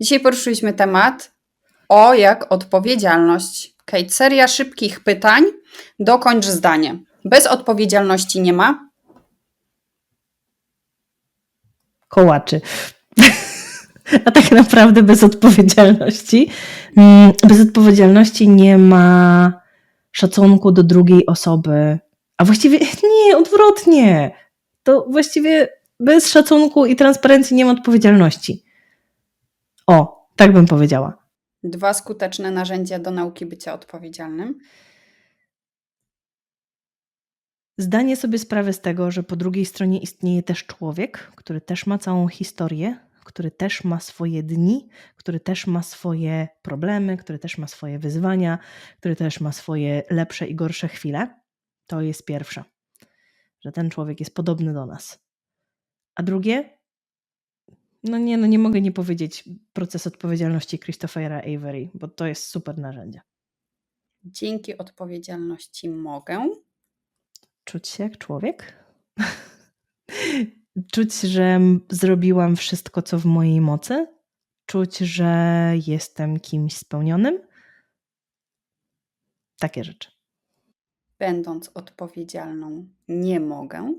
Dzisiaj poruszyliśmy temat o jak odpowiedzialność. Kate, seria szybkich pytań. Dokończ zdanie. Bez odpowiedzialności nie ma. kołaczy. A tak naprawdę bez odpowiedzialności. mm, Bez odpowiedzialności nie ma szacunku do drugiej osoby. A właściwie nie, odwrotnie. To właściwie bez szacunku i transparencji nie ma odpowiedzialności. O, tak bym powiedziała. Dwa skuteczne narzędzia do nauki bycia odpowiedzialnym. Zdanie sobie sprawy z tego, że po drugiej stronie istnieje też człowiek, który też ma całą historię, który też ma swoje dni, który też ma swoje problemy, który też ma swoje wyzwania, który też ma swoje lepsze i gorsze chwile, to jest pierwsze, że ten człowiek jest podobny do nas. A drugie, no nie, no nie mogę nie powiedzieć proces odpowiedzialności Christophera Avery, bo to jest super narzędzie. Dzięki odpowiedzialności mogę. Czuć się jak człowiek. Czuć, że zrobiłam wszystko, co w mojej mocy. Czuć, że jestem kimś spełnionym. Takie rzeczy. Będąc odpowiedzialną, nie mogę.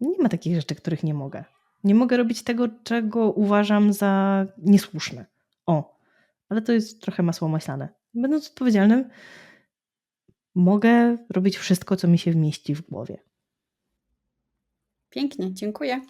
Nie ma takich rzeczy, których nie mogę. Nie mogę robić tego, czego uważam za niesłuszne. O, ale to jest trochę masło maślane. Będąc odpowiedzialnym, mogę robić wszystko, co mi się wmieści w głowie. Pięknie, dziękuję.